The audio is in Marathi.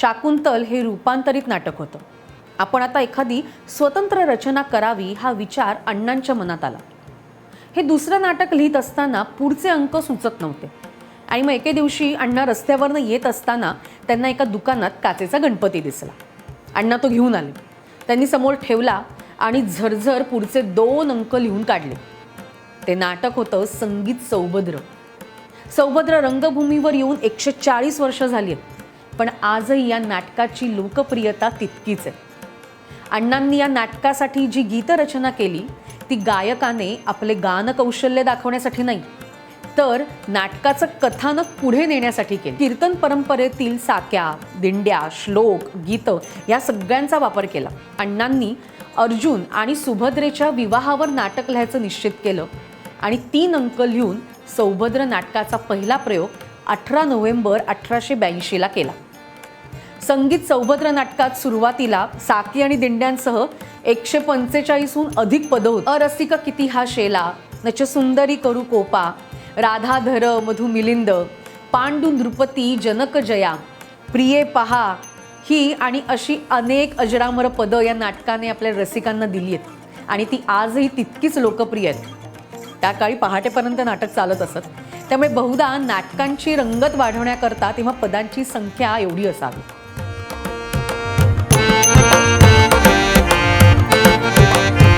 शाकुंतल हे रूपांतरित नाटक होतं. आपण आता एखादी स्वतंत्र रचना करावी हा विचार अण्णांच्या मनात आला. हे दुसरं नाटक लिहित असताना पुढचे अंक सुचत नव्हते. आणि मग एके दिवशी अण्णा रस्त्यावरनं येत असताना त्यांना एका दुकानात काचेचा गणपती दिसला. अण्णा तो घेऊन आले. त्यांनी समोर ठेवला आणि झरझर पुढचे दोन अंक लिहून काढले. ते नाटक होतं संगीत सौभद्र. सौभद्र रंगभूमीवर येऊन एकशे चाळीस वर्ष झाली आहेत. पण आजही या नाटकाची लोकप्रियता तितकीच आहे. अण्णांनी या नाटकासाठी जी गीतरचना केली ती गायकाने आपले गानकौशल्य दाखवण्यासाठी नाही तर नाटकाचं कथानक पुढे नेण्यासाठी केलं. कीर्तन परंपरेतील साक्या दिंड्या श्लोक गीतं या सगळ्यांचा वापर केला. अण्णांनी अर्जुन आणि सुभद्रेच्या विवाहावर नाटक लिहायचं निश्चित केलं आणि तीन अंक लिहून सौभद्र नाटकाचा पहिला प्रयोग अठरा नोव्हेंबर अठराशे ब्याऐंशीला केला. संगीत सौभद्र नाटकात सुरुवातीला साकी आणि दिंड्यांसह एकशे पंचेचाळीसहून अधिक पदं होत. अरसिक किती हा शेला नच सुंदरी करू कोपा राधाधर मधु मिलिंद पांडू नृपती जनक जया प्रिये पहा ही आणि अशी अनेक अजरामर पदं या नाटकाने आपल्या रसिकांना दिली आहेत. आणि ती आजही तितकीच लोकप्रिय आहेत. त्या काळी पहाटेपर्यंत नाटक चालत असत. त्यामुळे बहुधा नाटकांची रंगत वाढवण्याकरता तेव्हा पदांची संख्या एवढी असावी.